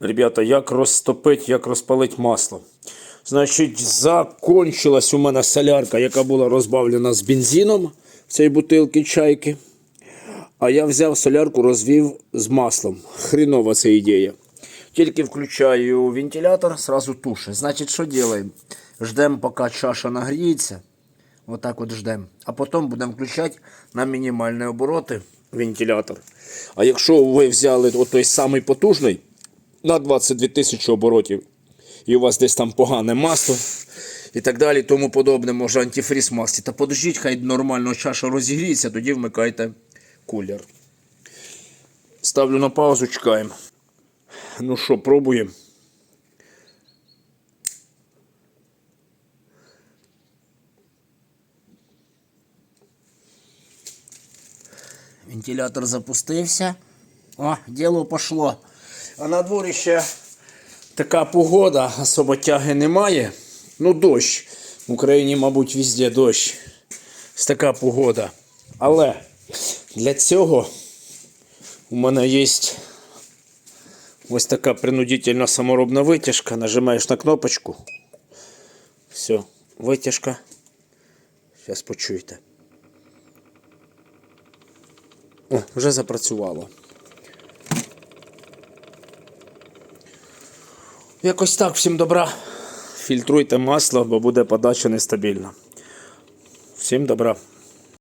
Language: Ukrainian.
Ребята, як розтопити, як розпалити масло. Значить, закончилась у мене солярка, яка була розбавлена з бензином в цій бутилки чайки. А я взяв солярку, розвів з маслом. Хрінова ця ідея. Тільки включаю вентилятор, сразу туше. Значить, що робимо? Ждемо, поки чаша нагріється. Отак от ждемо. А потім будемо включати на мінімальні обороти вентилятор. А якщо ви взяли той самий потужний на 22 тисячі оборотів, і у вас десь там погане масло і так далі, тому подобне, може антифріз масті, та подождіть, хай нормально чаша розігріється, тоді вмикайте кулер. Ставлю на паузу, чекаємо. Ну що, пробуємо. Вентилятор запустився. О, діло пішло. А на дворі ще така погода, особо тяги немає. Ну, дощ. В Україні, мабуть, везде дощ. Ось така погода. Але для цього у мене є ось така принудительна саморобна витяжка. Нажимаєш на кнопочку. Все, витяжка. Зараз почуєте. О, вже запрацювало. Якось так, всім добра. Фільтруйте масло, бо буде подача нестабільна. Всім добра.